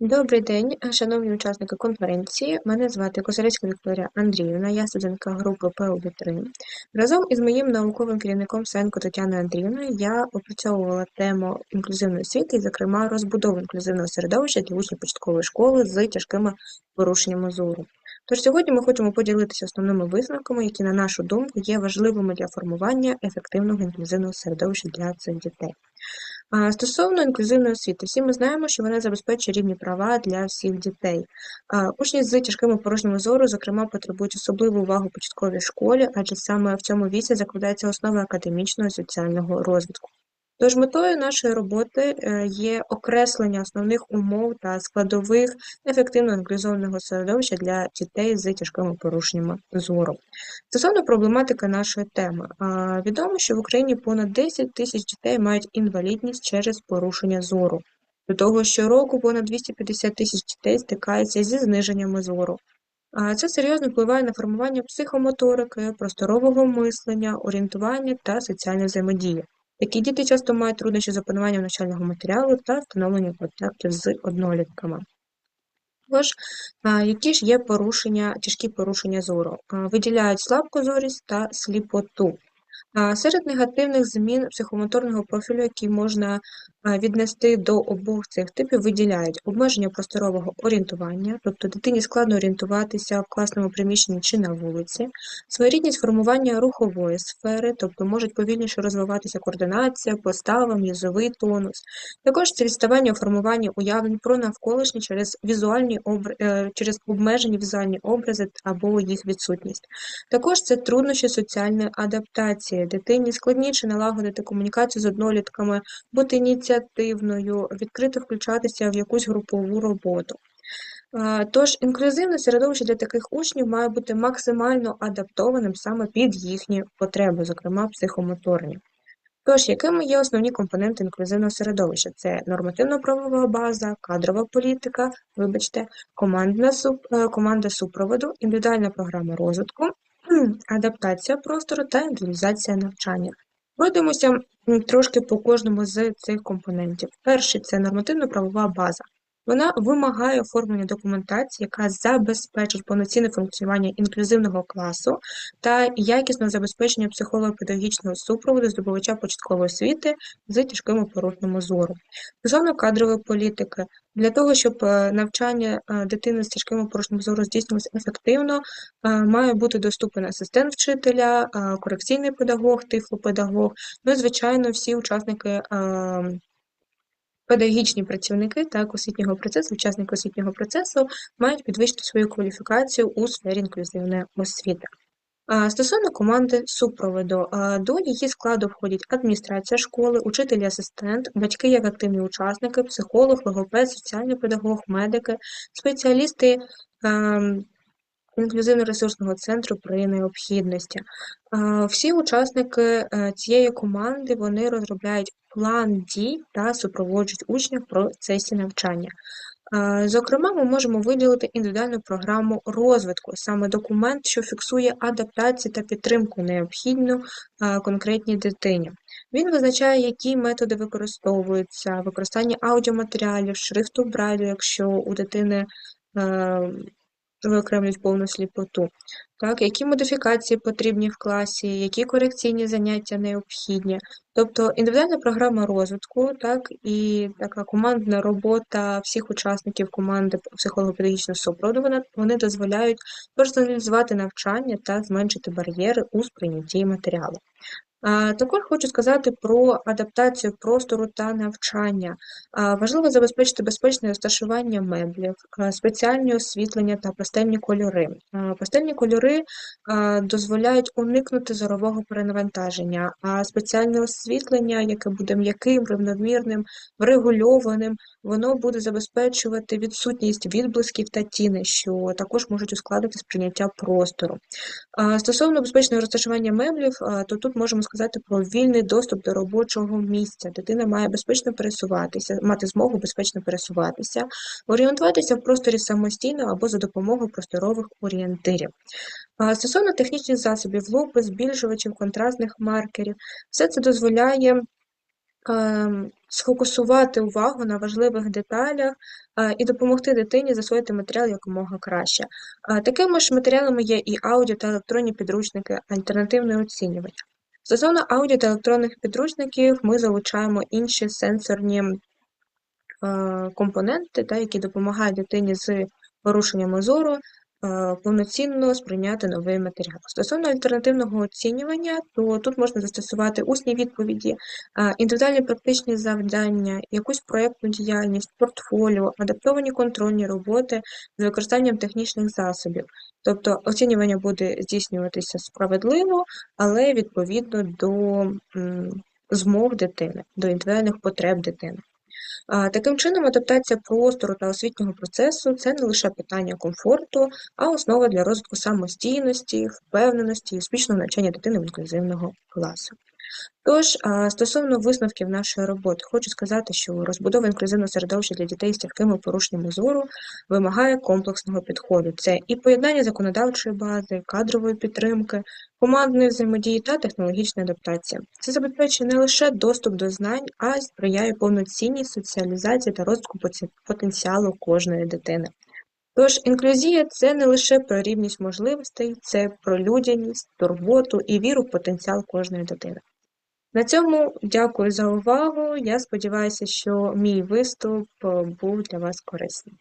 Добрий день, шановні учасники конференції. Мене звати Козарецька Вікторія Андріївна, я студентка групи ПОБ3. Разом із моїм науковим керівником Сенко Тетяною Андріївною я опрацьовувала тему інклюзивної освіти, зокрема, розбудову інклюзивного середовища для учнів початкової школи з тяжкими порушеннями зору. Тож сьогодні ми хочемо поділитися основними висновками, які, на нашу думку, є важливими для формування ефективного інклюзивного середовища для цих дітей. Стосовно інклюзивної освіти, всі ми знаємо, що вона забезпечує рівні права для всіх дітей. Учні з тяжкими порожніми зору, зокрема, потребують особливу увагу початковій школі, адже саме в цьому віці закладається основа академічного і соціального розвитку. Тож метою нашої роботи е, є окреслення основних умов та складових ефективного інклюзивного середовища для дітей з тяжкими порушеннями зору. Стосовно проблематики нашої теми, відомо, що в Україні понад 10 тисяч дітей мають інвалідність через порушення зору. До того щороку понад 250 тисяч дітей стикаються зі зниженнями зору. Це серйозно впливає на формування психомоторики, просторового мислення, орієнтування та соціальної взаємодії. Такі діти часто мають труднощі з опануванням навчального матеріалу та встановленням контактів з однолітками. Тож, які ж є порушення, тяжкі порушення зору? Виділяють слабку зорість та сліпоту. Серед негативних змін психомоторного профілю, які можна віднести до обох цих типів, виділяють обмеження просторового орієнтування, тобто дитині складно орієнтуватися в класному приміщенні чи на вулиці, своєрідність формування рухової сфери, тобто можуть повільніше розвиватися координація, постава, м'язовий тонус. Також це відставання у формуванні уявлень про навколишні через візуальні обр... Е, через обмежені візуальні образи або їх відсутність. Також це труднощі соціальної адаптації. Дитині складніше налагодити комунікацію з однолітками, бути ініціативною, відкрито включатися в якусь групову роботу. Тож інклюзивне середовище для таких учнів має бути максимально адаптованим саме під їхні потреби, зокрема психомоторні. Тож, якими є основні компоненти інклюзивного середовища? Це нормативно-правова база, кадрова політика, вибачте, командна е, команда супроводу, індивідуальна програма розвитку, адаптація простору та індивідуалізація навчання. Пройдемося трошки по кожному з цих компонентів. Перший це нормативно-правова база. Вона вимагає оформлення документації, яка забезпечить повноцінне функціонування інклюзивного класу та якісне забезпечення психолого-педагогічного супроводу здобувача початкової освіти з тяжкими порушеннями зору. Стосовно кадрової політики, для того, щоб е, навчання е, дитини з тяжкими порушеннями зору здійснювалося ефективно, е, має бути доступен асистент вчителя, корекційний педагог, тифлопедагог, ну і, звичайно, всі учасники Педагогічні працівники так освітнього процесу, учасники освітнього процесу мають підвищити свою кваліфікацію у сфері інклюзивної освіти. Стосовно команди супроводу, до її складу входять адміністрація школи, учитель асистент, батьки як активні учасники, психолог, логопед, соціальний педагог, медики, спеціалісти інклюзивно-ресурсного центру при необхідності. Всі учасники е, цієї команди вони розробляють план дій та супроводжують учнів в процесі навчання. Зокрема, ми можемо виділити індивідуальну програму розвитку, саме документ, що фіксує адаптацію та підтримку необхідну конкретній дитині. Він визначає, які методи використовуються, використання аудіоматеріалів, шрифту Брайлю, якщо у дитини виокремлюють повну сліпоту. Так, Які модифікації потрібні в класі, які корекційні заняття необхідні. Тобто індивідуальна програма розвитку, так, і така командна робота всіх учасників команди психолого-педагогічного супроводу, вони, дозволяють персоналізувати навчання та зменшити бар'єри у сприйнятті матеріалу. Також хочу сказати про адаптацію простору та навчання. Важливо забезпечити безпечне розташування меблів, спеціальні освітлення та пастельні кольори. Пастельні кольори дозволяють уникнути зорового перенавантаження, а спеціальне освітлення, яке буде м'яким, рівномірним, врегульованим, воно буде забезпечувати відсутність відблисків та тіни, що також можуть ускладнити сприйняття простору. Стосовно безпечного розташування меблів, то тут можемо сказати про вільний доступ до робочого місця. Дитина має безпечно пересуватися, мати змогу безпечно пересуватися, орієнтуватися в просторі самостійно або за допомогою просторових орієнтирів. Стосовно технічних засобів, лупи, збільшувачів, контрастних маркерів, все це дозволяє ем, сфокусувати увагу на важливих деталях і допомогти дитині засвоїти матеріал якомога краще. Такими ж матеріалами є і аудіо та електронні підручники, альтернативне оцінювання. Стосовно аудіо та електронних підручників, ми залучаємо інші сенсорні компоненти, які допомагають дитині з порушеннями зору. Е, повноцінно сприйняти новий матеріал. Стосовно альтернативного оцінювання, то тут можна застосувати усні відповіді, е, індивідуальні практичні завдання, якусь проєктну діяльність, портфоліо, адаптовані контрольні роботи з використанням технічних засобів. Тобто оцінювання буде здійснюватися справедливо, але відповідно до змог дитини, до індивідуальних потреб дитини. Таким чином, адаптація простору та освітнього процесу це не лише питання комфорту, а основа для розвитку самостійності, впевненості і успішного навчання дитини в інклюзивного класу. Тож, стосовно висновків нашої роботи, хочу сказати, що розбудова інклюзивного середовища для дітей з тяжкими порушеннями зору вимагає комплексного підходу. Це і поєднання законодавчої бази, кадрової підтримки, командної взаємодії та технологічна адаптація. Це забезпечує не лише доступ до знань, а й сприяє повноцінній соціалізації та розвитку потенціалу кожної дитини. Тож інклюзія це не лише про рівність можливостей, це про людяність, турботу і віру в потенціал кожної дитини. На цьому дякую за увагу. Я сподіваюся, що мій виступ був для вас корисним.